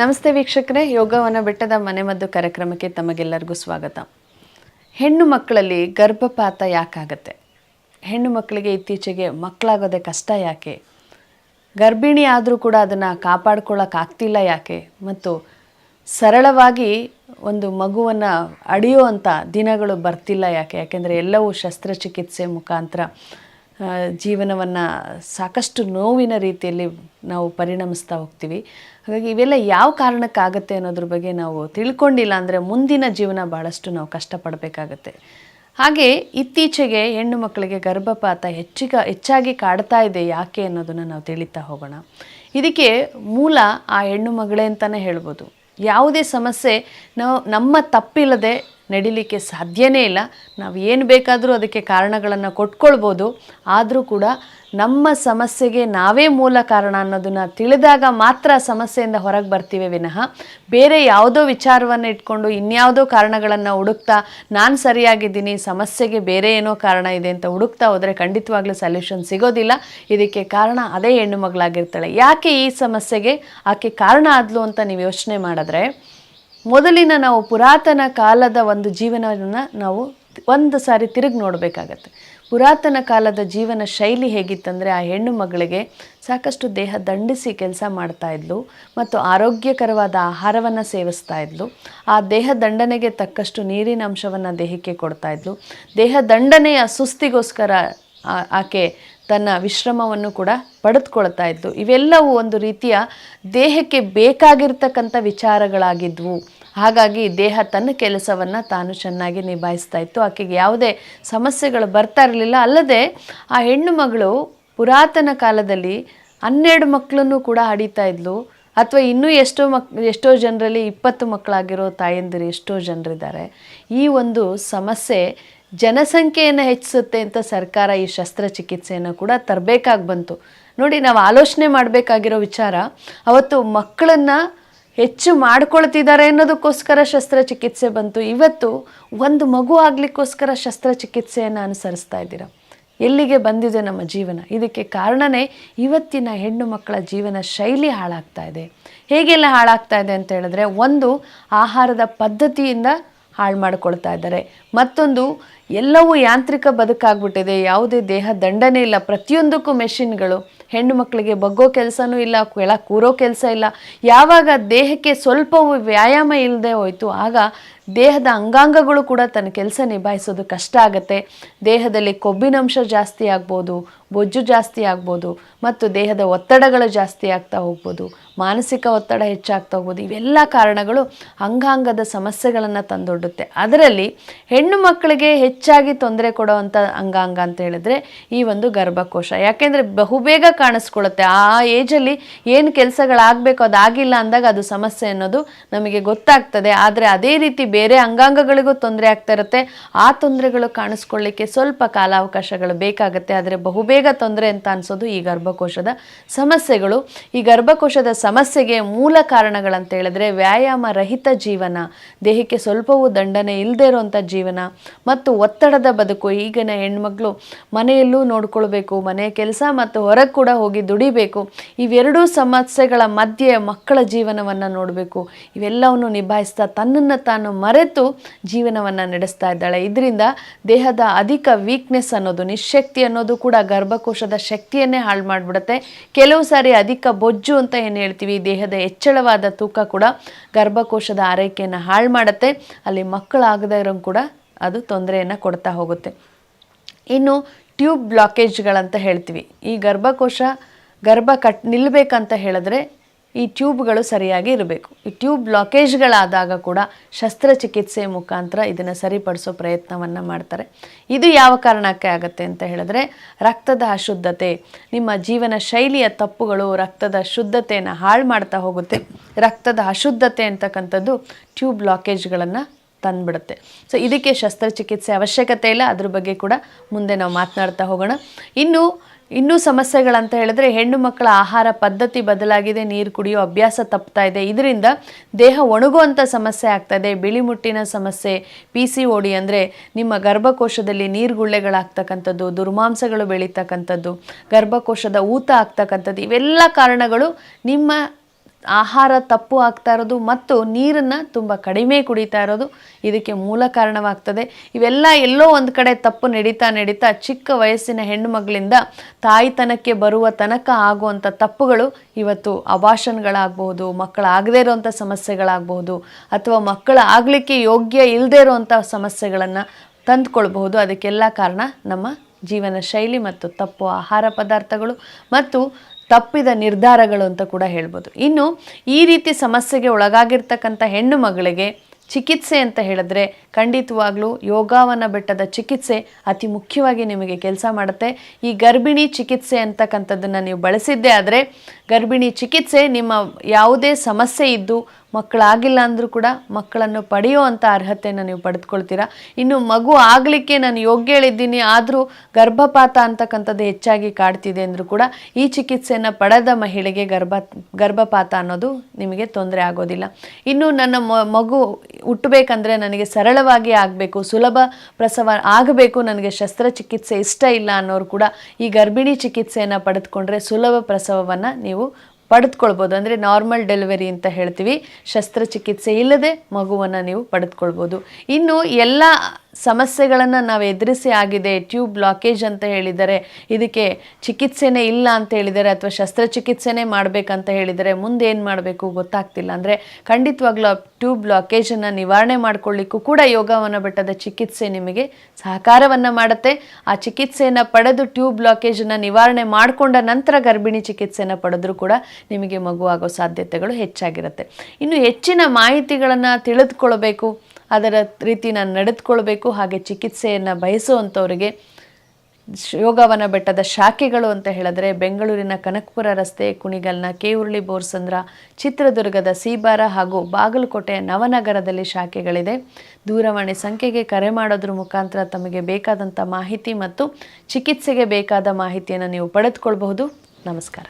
ನಮಸ್ತೆ ವೀಕ್ಷಕರೇ, ಯೋಗವನ ಬೆಟ್ಟದ ಮನೆಮದ್ದು ಕಾರ್ಯಕ್ರಮಕ್ಕೆ ತಮಗೆಲ್ಲರಿಗೂ ಸ್ವಾಗತ. ಹೆಣ್ಣು ಮಕ್ಕಳಲ್ಲಿ ಗರ್ಭಪಾತ ಯಾಕಾಗತ್ತೆ? ಹೆಣ್ಣು ಮಕ್ಕಳಿಗೆ ಇತ್ತೀಚೆಗೆ ಮಕ್ಕಳಾಗೋದೇ ಕಷ್ಟ ಯಾಕೆ? ಗರ್ಭಿಣಿ ಆದರೂ ಕೂಡ ಅದನ್ನು ಕಾಪಾಡ್ಕೊಳ್ಳೋಕ್ಕಾಗ್ತಿಲ್ಲ ಯಾಕೆ? ಮತ್ತು ಸರಳವಾಗಿ ಒಂದು ಮಗುವನ್ನು ಅಡಿಯುವಂಥ ದಿನಗಳು ಬರ್ತಿಲ್ಲ ಯಾಕೆ? ಯಾಕೆಂದರೆ ಎಲ್ಲವೂ ಶಸ್ತ್ರಚಿಕಿತ್ಸೆ ಮುಖಾಂತರ. ಜೀವನವನ್ನು ಸಾಕಷ್ಟು ನೋವಿನ ರೀತಿಯಲ್ಲಿ ನಾವು ಪರಿಣಮಿಸ್ತಾ ಹೋಗ್ತೀವಿ. ಹಾಗಾಗಿ ಇವೆಲ್ಲ ಯಾವ ಕಾರಣಕ್ಕಾಗತ್ತೆ ಅನ್ನೋದ್ರ ಬಗ್ಗೆ ನಾವು ತಿಳ್ಕೊಂಡಿಲ್ಲ ಅಂದರೆ ಮುಂದಿನ ಜೀವನ ಭಾಳಷ್ಟು ನಾವು ಕಷ್ಟಪಡಬೇಕಾಗತ್ತೆ. ಹಾಗೆ ಇತ್ತೀಚೆಗೆ ಹೆಣ್ಣು ಮಕ್ಕಳಿಗೆ ಗರ್ಭಪಾತ ಹೆಚ್ಚಿಗ, ಹೆಚ್ಚಾಗಿ ಕಾಡ್ತಾ ಇದೆ ಯಾಕೆ ಅನ್ನೋದನ್ನು ನಾವು ತಿಳಿತಾ ಹೋಗೋಣ. ಇದಕ್ಕೆ ಮೂಲ ಆ ಹೆಣ್ಣು ಮಗಳೇ ಅಂತಲೇ ಹೇಳ್ಬೋದು. ಯಾವುದೇ ಸಮಸ್ಯೆ ನಾವು ನಮ್ಮ ತಪ್ಪಿಲ್ಲದೆ ನಡಿಲಿಕ್ಕೆ ಸಾಧ್ಯನೇ ಇಲ್ಲ. ನಾವು ಏನು ಬೇಕಾದರೂ ಅದಕ್ಕೆ ಕಾರಣಗಳನ್ನು ಕೊಟ್ಕೊಳ್ಬೋದು. ಆದರೂ ಕೂಡ ನಮ್ಮ ಸಮಸ್ಯೆಗೆ ನಾವೇ ಮೂಲ ಕಾರಣ ಅನ್ನೋದನ್ನು ತಿಳಿದಾಗ ಮಾತ್ರ ಸಮಸ್ಯೆಯಿಂದ ಹೊರಗೆ ಬರ್ತೀವಿ ವಿನಃ. ಬೇರೆ ಯಾವುದೋ ವಿಚಾರವನ್ನು ಇಟ್ಕೊಂಡು ಇನ್ಯಾವುದೋ ಕಾರಣಗಳನ್ನು ಹುಡುಕ್ತಾ ನಾನು ಸರಿಯಾಗಿದ್ದೀನಿ, ಸಮಸ್ಯೆಗೆ ಬೇರೆ ಏನೋ ಕಾರಣ ಇದೆ ಅಂತ ಹುಡುಕ್ತಾ ಹೋದರೆ ಖಂಡಿತವಾಗ್ಲೂ ಸೊಲ್ಯೂಷನ್ ಸಿಗೋದಿಲ್ಲ. ಇದಕ್ಕೆ ಕಾರಣ ಅದೇ ಹೆಣ್ಣು ಮಗಳಾಗಿರ್ತಾಳೆ. ಯಾಕೆ ಈ ಸಮಸ್ಯೆಗೆ ಆಕೆ ಕಾರಣ ಆದ್ಲು ಅಂತ ನೀವು ಯೋಚನೆ ಮಾಡಿದ್ರೆ ಮೊದಲಿನ ನಾವು ಪುರಾತನ ಕಾಲದ ಒಂದು ಜೀವನವನ್ನು ನಾವು ಒಂದು ಸಾರಿ ತಿರುಗಿ ನೋಡಬೇಕಾಗತ್ತೆ. ಪುರಾತನ ಕಾಲದ ಜೀವನ ಶೈಲಿ ಹೇಗಿತ್ತಂದರೆ ಆ ಹೆಣ್ಣು ಮಗಳಿಗೆ ಸಾಕಷ್ಟು ದೇಹ ದಂಡಿಸಿ ಕೆಲಸ ಮಾಡ್ತಾ ಇದ್ಲು ಮತ್ತು ಆರೋಗ್ಯಕರವಾದ ಆಹಾರವನ್ನು ಸೇವಿಸ್ತಾ ಇದ್ಲು. ಆ ದೇಹ ದಂಡನೆಗೆ ತಕ್ಕಷ್ಟು ನೀರಿನ ಅಂಶವನ್ನು ದೇಹಕ್ಕೆ ಕೊಡ್ತಾ ಇದ್ಲು. ದೇಹ ದಂಡನೆಯ ಸುಸ್ತಿಗೋಸ್ಕರ ಆಕೆ ತನ್ನ ವಿಶ್ರಮವನ್ನು ಕೂಡ ಪಡೆದುಕೊಳ್ತಾ ಇದ್ಲು. ಇವೆಲ್ಲವೂ ಒಂದು ರೀತಿಯ ದೇಹಕ್ಕೆ ಬೇಕಾಗಿರ್ತಕ್ಕಂಥ ವಿಚಾರಗಳಾಗಿದ್ವು. ಹಾಗಾಗಿ ದೇಹ ತನ್ನ ಕೆಲಸವನ್ನು ತಾನು ಚೆನ್ನಾಗಿ ನಿಭಾಯಿಸ್ತಾ ಇತ್ತು. ಆಕೆಗೆ ಯಾವುದೇ ಸಮಸ್ಯೆಗಳು ಬರ್ತಾ ಇರಲಿಲ್ಲ. ಅಲ್ಲದೆ ಆ ಹೆಣ್ಣು ಮಗಳು ಪುರಾತನ ಕಾಲದಲ್ಲಿ ಹನ್ನೆರಡು ಮಕ್ಕಳನ್ನು ಕೂಡ ಹಡಿತಾ ಇದ್ಲು. ಅಥವಾ ಇನ್ನೂ ಎಷ್ಟೋ ಮಕ್, ಎಷ್ಟೋ ಜನರಲ್ಲಿ ಇಪ್ಪತ್ತು ಮಕ್ಕಳಾಗಿರೋ ತಾಯಂದಿರು ಎಷ್ಟೋ ಜನರಿದ್ದಾರೆ. ಈ ಒಂದು ಸಮಸ್ಯೆ ಜನಸಂಖ್ಯೆಯನ್ನು ಹೆಚ್ಚಿಸುತ್ತೆ ಅಂತ ಸರ್ಕಾರ ಈ ಶಸ್ತ್ರಚಿಕಿತ್ಸೆಯನ್ನು ಕೂಡ ತರಬೇಕಾಗಿ ಬಂತು. ನೋಡಿ, ನಾವು ಆಲೋಚನೆ ಮಾಡಬೇಕಾಗಿರೋ ವಿಚಾರ, ಅವತ್ತು ಮಕ್ಕಳನ್ನು ಹೆಚ್ಚು ಮಾಡ್ಕೊಳ್ತಿದ್ದಾರೆ ಅನ್ನೋದಕ್ಕೋಸ್ಕರ ಶಸ್ತ್ರಚಿಕಿತ್ಸೆ ಬಂತು. ಇವತ್ತು ಒಂದು ಮಗು ಆಗಲಿಕ್ಕೋಸ್ಕರ ಶಸ್ತ್ರಚಿಕಿತ್ಸೆಯನ್ನು ಅನುಸರಿಸ್ತಾ ಇದ್ದೀರಾ? ಎಲ್ಲಿಗೆ ಬಂದಿದೆ ನಮ್ಮ ಜೀವನ? ಇದಕ್ಕೆ ಕಾರಣನೇ ಇವತ್ತಿನ ಹೆಣ್ಣು ಮಕ್ಕಳ ಜೀವನ ಶೈಲಿ ಹಾಳಾಗ್ತಾ ಇದೆ. ಹೇಗೆಲ್ಲ ಹಾಳಾಗ್ತಾ ಇದೆ ಅಂತ ಹೇಳಿದ್ರೆ, ಒಂದು ಆಹಾರದ ಪದ್ಧತಿಯಿಂದ ಹಾಳು ಮಾಡ್ಕೊಳ್ತಾ ಇದ್ದಾರೆ. ಮತ್ತೊಂದು ಎಲ್ಲವೂ ಯಾಂತ್ರಿಕ ಬದುಕಾಗ್ಬಿಟ್ಟಿದೆ. ಯಾವುದೇ ದೇಹ ದಂಡನೆ ಇಲ್ಲ. ಪ್ರತಿಯೊಂದಕ್ಕೂ ಮೆಷಿನ್ಗಳು. ಹೆಣ್ಣು ಮಕ್ಕಳಿಗೆ ಬಗ್ಗೋ ಕೆಲಸನೂ ಇಲ್ಲ, ಕೆಳ ಕೂರೋ ಕೆಲಸ ಇಲ್ಲ. ಯಾವಾಗ ದೇಹಕ್ಕೆ ಸ್ವಲ್ಪವೂ ವ್ಯಾಯಾಮ ಇಲ್ಲದೆ ಹೋಯಿತು, ಆಗ ದೇಹದ ಅಂಗಾಂಗಗಳು ಕೂಡ ತನ್ನ ಕೆಲಸ ನಿಭಾಯಿಸೋದು ಕಷ್ಟ ಆಗುತ್ತೆ. ದೇಹದಲ್ಲಿ ಕೊಬ್ಬಿನಂಶ ಜಾಸ್ತಿ ಆಗ್ಬೋದು, ಬೊಜ್ಜು ಜಾಸ್ತಿ ಆಗ್ಬೋದು, ಮತ್ತು ದೇಹದ ಒತ್ತಡಗಳು ಜಾಸ್ತಿ ಆಗ್ತಾ ಹೋಗ್ಬೋದು, ಮಾನಸಿಕ ಒತ್ತಡ ಹೆಚ್ಚಾಗ್ತಾ ಹೋಗ್ಬೋದು. ಇವೆಲ್ಲ ಕಾರಣಗಳು ಅಂಗಾಂಗದ ಸಮಸ್ಯೆಗಳನ್ನು ತಂದೊಡ್ಡುತ್ತೆ. ಅದರಲ್ಲಿ ಹೆಣ್ಣು ಮಕ್ಕಳಿಗೆ ಹೆಚ್ಚಾಗಿ ತೊಂದರೆ ಕೊಡುವಂಥ ಅಂಗಾಂಗ ಅಂತ ಹೇಳಿದ್ರೆ ಈ ಒಂದು ಗರ್ಭಕೋಶ. ಯಾಕೆಂದರೆ ಬಹುಬೇಗ ಕಾಣಿಸ್ಕೊಳ್ಳುತ್ತೆ. ಆ ಏಜಲ್ಲಿ ಏನು ಕೆಲಸಗಳಾಗಬೇಕು ಅದಾಗಿಲ್ಲ ಅಂದಾಗ ಅದು ಸಮಸ್ಯೆ ಅನ್ನೋದು ನಮಗೆ ಗೊತ್ತಾಗ್ತದೆ. ಆದರೆ ಅದೇ ರೀತಿ ಬೇರೆ ಅಂಗಾಂಗಗಳಿಗೂ ತೊಂದರೆ ಆಗ್ತಾ ಇರುತ್ತೆ. ಆ ತೊಂದರೆಗಳು ಕಾಣಿಸ್ಕೊಳ್ಳಿಕ್ಕೆ ಸ್ವಲ್ಪ ಕಾಲಾವಕಾಶಗಳು ಬೇಕಾಗುತ್ತೆ. ಆದರೆ ಬಹುಬೇಗ ತೊಂದರೆ ಅಂತ ಅನ್ಸೋದು ಈ ಗರ್ಭಕೋಶದ ಸಮಸ್ಯೆಗಳು. ಈ ಗರ್ಭಕೋಶದ ಸಮಸ್ಯೆಗೆ ಮೂಲ ಕಾರಣಗಳಂತ ಹೇಳಿದ್ರೆ ವ್ಯಾಯಾಮ ರಹಿತ ಜೀವನ, ದೇಹಕ್ಕೆ ಸ್ವಲ್ಪವೂ ದಂಡನೆ ಇಲ್ಲದೆ ಇರುವಂಥ ಜೀವನ ಮತ್ತು ಒತ್ತಡದ ಬದುಕು, ಈಗಿನ ಹೆಣ್ಮಕ್ಳು ಮನೆಯಲ್ಲೂ ನೋಡ್ಕೊಳ್ಬೇಕು, ಮನೆ ಕೆಲಸ ಮತ್ತು ಹೊರಗೆ ಕೂಡ ಹೋಗಿ ದುಡಿಬೇಕು. ಇವೆರಡೂ ಸಮಸ್ಯೆಗಳ ಮಧ್ಯೆ ಮಕ್ಕಳ ಜೀವನವನ್ನು ನೋಡಬೇಕು. ಇವೆಲ್ಲವನ್ನು ನಿಭಾಯಿಸ್ತಾ ತನ್ನನ್ನು ತಾನು ಮರೆತು ಜೀವನವನ್ನು ನಡೆಸ್ತಾ ಇದ್ದಾಳೆ. ಇದರಿಂದ ದೇಹದ ಅಧಿಕ ವೀಕ್ನೆಸ್ ಅನ್ನೋದು, ನಿಶಕ್ತಿ ಅನ್ನೋದು ಕೂಡ ಗರ್ಭಕೋಶದ ಶಕ್ತಿಯನ್ನೇ ಹಾಳು ಮಾಡಿಬಿಡುತ್ತೆ. ಕೆಲವು ಸಾರಿ ಅಧಿಕ ಬೊಜ್ಜು ಅಂತ ಏನು ಹೇಳ್ತೀವಿ, ದೇಹದ ಹೆಚ್ಚಳವಾದ ತೂಕ ಕೂಡ ಗರ್ಭಕೋಶದ ಆರೈಕೆಯನ್ನು ಹಾಳು ಮಾಡುತ್ತೆ. ಅಲ್ಲಿ ಮಕ್ಕಳಾಗದ ಇರೋ ಕೂಡ ಅದು ತೊಂದರೆಯನ್ನು ಕೊಡ್ತಾ ಹೋಗುತ್ತೆ. ಇನ್ನು ಟ್ಯೂಬ್ ಬ್ಲಾಕೇಜ್ಗಳಂತ ಹೇಳ್ತೀವಿ. ಈ ಗರ್ಭಕೋಶ, ಗರ್ಭ ಕಟ್ ನಿಲ್ಲಬೇಕಂತ ಹೇಳಿದ್ರೆ ಈ ಟ್ಯೂಬ್ಗಳು ಸರಿಯಾಗಿ ಇರಬೇಕು. ಈ ಟ್ಯೂಬ್ ಬ್ಲಾಕೇಜ್ಗಳಾದಾಗ ಕೂಡ ಶಸ್ತ್ರಚಿಕಿತ್ಸೆ ಮುಖಾಂತರ ಇದನ್ನು ಸರಿಪಡಿಸೋ ಪ್ರಯತ್ನವನ್ನು ಮಾಡ್ತಾರೆ. ಇದು ಯಾವ ಕಾರಣಕ್ಕೆ ಆಗುತ್ತೆ ಅಂತ ಹೇಳಿದ್ರೆ, ರಕ್ತದ ಅಶುದ್ಧತೆ, ನಿಮ್ಮ ಜೀವನ ಶೈಲಿಯ ತಪ್ಪುಗಳು ರಕ್ತದ ಶುದ್ಧತೆಯನ್ನು ಹಾಳು ಮಾಡ್ತಾ ಹೋಗುತ್ತೆ. ರಕ್ತದ ಅಶುದ್ಧತೆ ಅಂತಕ್ಕಂಥದ್ದು ಟ್ಯೂಬ್ ಬ್ಲಾಕೇಜ್ಗಳನ್ನು ತಂದ್ಬಿಡುತ್ತೆ. ಸೊ ಇದಕ್ಕೆ ಶಸ್ತ್ರಚಿಕಿತ್ಸೆ ಅವಶ್ಯಕತೆ ಇಲ್ಲ. ಅದ್ರ ಬಗ್ಗೆ ಕೂಡ ಮುಂದೆ ನಾವು ಮಾತನಾಡ್ತಾ ಹೋಗೋಣ. ಇನ್ನು, ಇನ್ನೂ ಸಮಸ್ಯೆಗಳಂತ ಹೇಳಿದ್ರೆ ಹೆಣ್ಣು ಮಕ್ಕಳ ಆಹಾರ ಪದ್ಧತಿ ಬದಲಾಗಿದೆ, ನೀರು ಕುಡಿಯೋ ಅಭ್ಯಾಸ ತಪ್ತಾ ಇದೆ. ಇದರಿಂದ ದೇಹ ಒಣಗುವಂಥ ಸಮಸ್ಯೆ ಆಗ್ತಾ ಇದೆ. ಬಿಳಿ ಮುಟ್ಟಿನ ಸಮಸ್ಯೆ ಪಿ ಸಿ ಓಡಿ ಅಂದರೆ ನಿಮ್ಮ ಗರ್ಭಕೋಶದಲ್ಲಿ ನೀರುಗುಳ್ಳೆಗಳಾಗ್ತಕ್ಕಂಥದ್ದು ದುರ್ಮಾಂಸಗಳು ಬೆಳೀತಕ್ಕಂಥದ್ದು, ಗರ್ಭಕೋಶದ ಊತ ಆಗ್ತಕ್ಕಂಥದ್ದು, ಇವೆಲ್ಲ ಕಾರಣಗಳು ನಿಮ್ಮ ಆಹಾರ ತಪ್ಪು ಆಗ್ತಾ ಇರೋದು ಮತ್ತು ನೀರನ್ನು ತುಂಬ ಕಡಿಮೆ ಕುಡಿತಾ ಇರೋದು ಇದಕ್ಕೆ ಮೂಲ ಕಾರಣವಾಗ್ತದೆ. ಇವೆಲ್ಲ ಎಲ್ಲೋ ಒಂದು ಕಡೆ ತಪ್ಪು ನಡೀತಾ ನಡೀತಾ ಚಿಕ್ಕ ವಯಸ್ಸಿನ ಹೆಣ್ಣು ಮಗಳಿಂದ ತಾಯ್ತನಕ್ಕೆ ಬರುವ ತನಕ ಆಗುವಂಥ ತಪ್ಪುಗಳು ಇವತ್ತು ಅಭಾಷಣಗಳಾಗಬಹುದು ಮಕ್ಕಳಾಗದೇ ಇರೋವಂಥ ಸಮಸ್ಯೆಗಳಾಗಬಹುದು ಅಥವಾ ಮಕ್ಕಳು ಆಗಲಿಕ್ಕೆ ಯೋಗ್ಯ ಇಲ್ಲದೇ ಇರೋವಂಥ ಸಮಸ್ಯೆಗಳನ್ನು ತಂದುಕೊಳ್ಬಹುದು. ಅದಕ್ಕೆಲ್ಲ ಕಾರಣ ನಮ್ಮ ಜೀವನ ಶೈಲಿ ಮತ್ತು ತಪ್ಪು ಆಹಾರ ಪದಾರ್ಥಗಳು ಮತ್ತು ತಪ್ಪಿದ ನಿರ್ಧಾರಗಳು ಅಂತ ಕೂಡ ಹೇಳ್ಬೋದು. ಇನ್ನು ಈ ರೀತಿ ಸಮಸ್ಯೆಗೆ ಒಳಗಾಗಿರ್ತಕ್ಕಂಥ ಹೆಣ್ಣು ಮಗಳಿಗೆ ಚಿಕಿತ್ಸೆ ಅಂತ ಹೇಳಿದ್ರೆ ಖಂಡಿತವಾಗ್ಲೂ ಯೋಗಾವನ ಬೆಟ್ಟದ ಚಿಕಿತ್ಸೆ ಅತಿ ಮುಖ್ಯವಾಗಿ ನಿಮಗೆ ಕೆಲಸ ಮಾಡುತ್ತೆ. ಈ ಗರ್ಭಿಣಿ ಚಿಕಿತ್ಸೆ ಅಂತಕ್ಕಂಥದ್ದನ್ನು ನೀವು ಬಳಸಿದ್ದೇ ಆದರೆ ಗರ್ಭಿಣಿ ಚಿಕಿತ್ಸೆ, ನಿಮ್ಮ ಯಾವುದೇ ಸಮಸ್ಯೆ ಇದ್ದು ಮಕ್ಕಳಾಗಿಲ್ಲ ಅಂದರೂ ಕೂಡ ಮಕ್ಕಳನ್ನು ಪಡೆಯುವಂಥ ಅರ್ಹತೆಯನ್ನು ನೀವು ಪಡೆದುಕೊಳ್ತೀರಾ? ಇನ್ನು ಮಗು ಆಗಲಿಕ್ಕೆ ನಾನು ಯೋಗ್ಯ ಹೇಳಿದ್ದೀನಿ, ಆದರೂ ಗರ್ಭಪಾತ ಅಂತಕ್ಕಂಥದ್ದು ಹೆಚ್ಚಾಗಿ ಕಾಡ್ತಿದೆ ಅಂದರೂ ಕೂಡ ಈ ಚಿಕಿತ್ಸೆಯನ್ನು ಪಡೆದ ಮಹಿಳೆಗೆ ಗರ್ಭ, ಗರ್ಭಪಾತ ಅನ್ನೋದು ನಿಮಗೆ ತೊಂದರೆ ಆಗೋದಿಲ್ಲ. ಇನ್ನು ನನ್ನ ಮಗು ಹುಟ್ಟಬೇಕಂದ್ರೆ ನನಗೆ ಸರಳವಾಗಿ ಆಗಬೇಕು, ಸುಲಭ ಪ್ರಸವ ಆಗಬೇಕು, ನನಗೆ ಶಸ್ತ್ರಚಿಕಿತ್ಸೆ ಇಷ್ಟ ಇಲ್ಲ ಅನ್ನೋರು ಕೂಡ ಈ ಗರ್ಭಿಣಿ ಚಿಕಿತ್ಸೆಯನ್ನು ಪಡೆದುಕೊಂಡ್ರೆ ಸುಲಭ ಪ್ರಸವವನ್ನು ನೀವು ಪಡೆದುಕೊಳ್ಬೋದು. ಅಂದರೆ ನಾರ್ಮಲ್ ಡೆಲಿವರಿ ಅಂತ ಹೇಳ್ತೀವಿ. ಶಸ್ತ್ರಚಿಕಿತ್ಸೆ ಇಲ್ಲದೆ ಮಗುವನ್ನು ನೀವು ಪಡೆದುಕೊಳ್ಬೋದು. ಇನ್ನು ಎಲ್ಲ ಸಮಸ್ಯೆಗಳನ್ನು ನಾವು ಎದುರಿಸಿ ಆಗಿದೆ ಟ್ಯೂಬ್ ಬ್ಲಾಕೇಜ್ ಅಂತ ಹೇಳಿದರೆ, ಇದಕ್ಕೆ ಚಿಕಿತ್ಸೆನೇ ಇಲ್ಲ ಅಂತ ಹೇಳಿದರೆ ಅಥವಾ ಶಸ್ತ್ರಚಿಕಿತ್ಸೆನೇ ಮಾಡಬೇಕಂತ ಹೇಳಿದರೆ ಮುಂದೆ ಏನು ಮಾಡಬೇಕು ಗೊತ್ತಾಗ್ತಿಲ್ಲ. ಅಂದರೆ ಖಂಡಿತವಾಗ್ಲೂ ಟ್ಯೂಬ್ ಬ್ಲಾಕೇಜನ್ನು ನಿವಾರಣೆ ಮಾಡ್ಕೊಳ್ಳಿಕ್ಕೂ ಕೂಡ ಯೋಗವನ ಬೆಟ್ಟದ ಚಿಕಿತ್ಸೆ ನಿಮಗೆ ಸಹಕಾರವನ್ನು ಮಾಡುತ್ತೆ. ಆ ಚಿಕಿತ್ಸೆಯನ್ನು ಪಡೆದು ಟ್ಯೂಬ್ ಬ್ಲಾಕೇಜನ್ನು ನಿವಾರಣೆ ಮಾಡಿಕೊಂಡ ನಂತರ ಗರ್ಭಿಣಿ ಚಿಕಿತ್ಸೆಯನ್ನು ಪಡೆದರೂ ಕೂಡ ನಿಮಗೆ ಮಗು ಆಗೋ ಸಾಧ್ಯತೆಗಳು ಹೆಚ್ಚಾಗಿರುತ್ತೆ. ಇನ್ನು ಹೆಚ್ಚಿನ ಮಾಹಿತಿಗಳನ್ನು ತಿಳಿದುಕೊಳ್ಬೇಕು. ಅದರ ರೀತಿ ನಾನು ನಡೆದುಕೊಳ್ಬೇಕು, ಹಾಗೆ ಚಿಕಿತ್ಸೆಯನ್ನು ಬಯಸುವಂಥವರಿಗೆ ಯೋಗವನ ಬೆಟ್ಟದ ಶಾಖೆಗಳು ಅಂತ ಹೇಳಿದ್ರೆ ಬೆಂಗಳೂರಿನ ಕನಕಪುರ ರಸ್ತೆ, ಕುಣಿಗಲ್ನ ಕೇವುರ್ಳಿ ಬೋರ್ಸಂದ್ರ, ಚಿತ್ರದುರ್ಗದ ಸೀಬಾರ ಹಾಗೂ ಬಾಗಲಕೋಟೆ ನವನಗರದಲ್ಲಿ ಶಾಖೆಗಳಿದೆ. ದೂರವಾಣಿ ಸಂಖ್ಯೆಗೆ ಕರೆ ಮಾಡೋದ್ರ ಮುಖಾಂತರ ತಮಗೆ ಬೇಕಾದಂಥ ಮಾಹಿತಿ ಮತ್ತು ಚಿಕಿತ್ಸೆಗೆ ಬೇಕಾದ ಮಾಹಿತಿಯನ್ನು ನೀವು ಪಡೆದುಕೊಳ್ಬಹುದು. ನಮಸ್ಕಾರ.